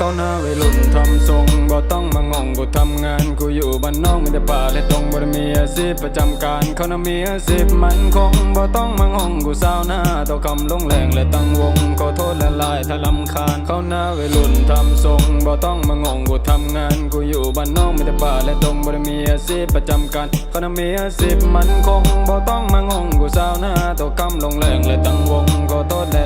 เศร้าหน้าวัยรุ่นทำทรงบ่ต้องมางงกูทำงานกูอยู่บ้านนอกไม่ได้ป่าและตรงบ่ได้มีอาชีพประจำการเขาน่ะมีอาชีพมันคงบ่ต้องมางงกูเศร้าหน้าต่อคำลงแรงและตั้งวงขอโทษและลายถ้าลำคาญเขาหน้าวัยรุ่นทำทรงบ่ต้องมางงกูทำงานกูอยู่บ้านนอกไม่ได้ป่าและตรงบ่ได้มีอาชีพประจำการเขาน่ะมีอาชีพมันคงบ่ต้องมางงกูเศร้าหน้าต่อคำลงแรงและตั้งวงขอโทษและ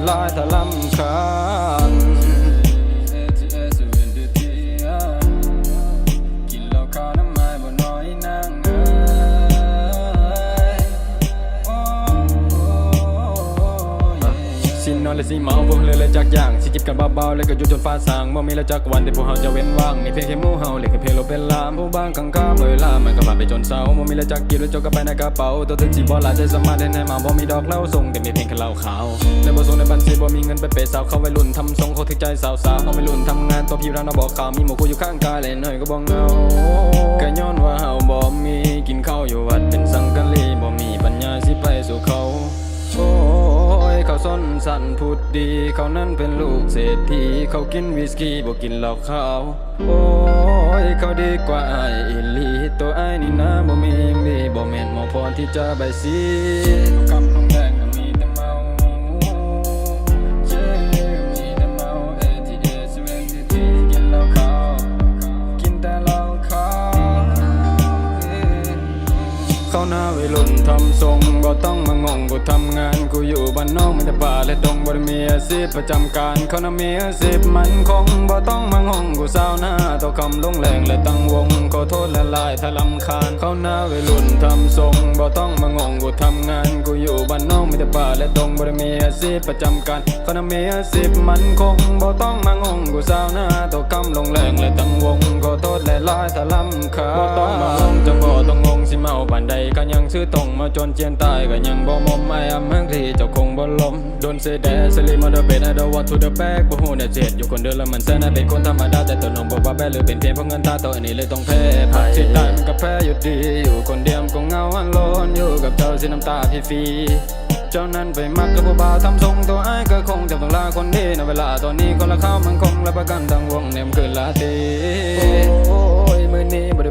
และสิเมาบ่เลยเลยจักอย่างสิจิบกันเบาๆแล้วก็อยู่จนฟ้าสางบ่มีแล้วจักวันที่พวกเฮาจะเว้นว่างมีเพียงแค่มู่เฮาเล่นแค่เพลงเราเป็นลามผู้บางข้างข้าเมื่อลามันก็ผ่านไปจนเศร้าบ่มีแล้วจักกินแล้วจกกันไปในกระเป๋าตัวถึงสิบ่หลายใจสมารถเห็นให้มาบ่มีดอกเหล้าส่งแต่มีเพียงแค่เหล้าขาวในบ่ส่งในบัญชีบ่มีเงินไปเปย์สาวเข้าวัยรุ่นทำทรงเขาถึงใจสาวๆเอาวัยรุ่นทำงานตัวพี่ร้านเอาบอกข่าวมีหมู่กูอยู่ข้างกายเลยหน่อยก็บ่เงาก็ย้อนว่าเฮาบ่มี สันพูดดี เขานั้นเป็นลูกเศรษฐีเขากินวิสกี้บ่กินเหล้าขาว โอ้ยเขาดีกว่าไอ้อิลีตัวไอ้นี่นะบ่มีมีบ่แม่นหมอพรที่จะใบสี งบ่ต้องมางงกูทำงานกูอยู่บ้านนอกมีแต่ป่าและดงบ่ได้มีอาชีพประจำการเขาน่ะมีอาชีพมันคงบ่ต้องมางงกูสาวหน้าต่อคำลงแรงและตั้งวงขอโทษและลายถ้าลำคาญเขาหน้าวัยรุ่นทำทรงบ่ต้องมางงกูทำงานกูอยู่บ้านนอกมีแต่ป่าและดงบ่ได้มีอาชีพประจำการเขาน่ะมีอาชีพมันคงบ่ต้องมางงกูสาวหน้าต่อคำลงแรงและตั้งวงขอโทษและลายถ้าลำคาญบ่ต้องมางง เมาปานใดก็ยังชื่อตรงมาจนเจียนตายก็ยังบ่มอมไม่อำหังที่เจ้าคงบ่ลมโดนเสยแดสลิมาเดเบนไอดอวัตทูเดอะแบกบ่ฮู้เนี่ยเจ็ดอยู่คนเดียวแล้วมันแสนเป็นคนธรรมดาแต่ตัวน้องบอกว่าแบ้หรือเป็นเพียงเพราะเงินตาตัวนี้เลยต้องแพ้ภัยที่ตายมันก็แพ้อยู่ดี อยู่คนเดียวก็เหงาอันโลนอยู่กับเจ้าสิน้ำตาพี่ฟีเจ้านั้นไปมักกับผู้บ่าวทำทรงตัวไอ้ก็คงจะต้องลาคนดีในเวลาตอนนี้คนละข้าวมันคงและประกันทั้งวงเนี่ยมันคือลาต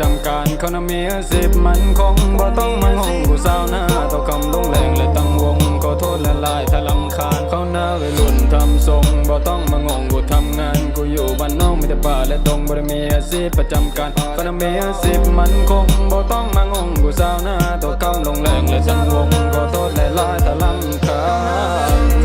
จำการเขาน่ะมีอาชีพมันคงบ่ต้องมางงกูสาวหน้าต่อคำลงแรงและตั้งวงขอโทษและลายถ้าลำคาญเขาหน้าวัยรุ่นทำทรงบ่ต้องมางงกูทำงานกูอยู่บ้านนอกไมีแต่ป่าและดงบ่ได้มีอาชีพประจำการเขาน่ะมีอาชีพมันคงบ่ต้องมางงกูสาวหน้าต่อคำลงแรงและตั้งวงขอโทษและลายถ้าลำคาญ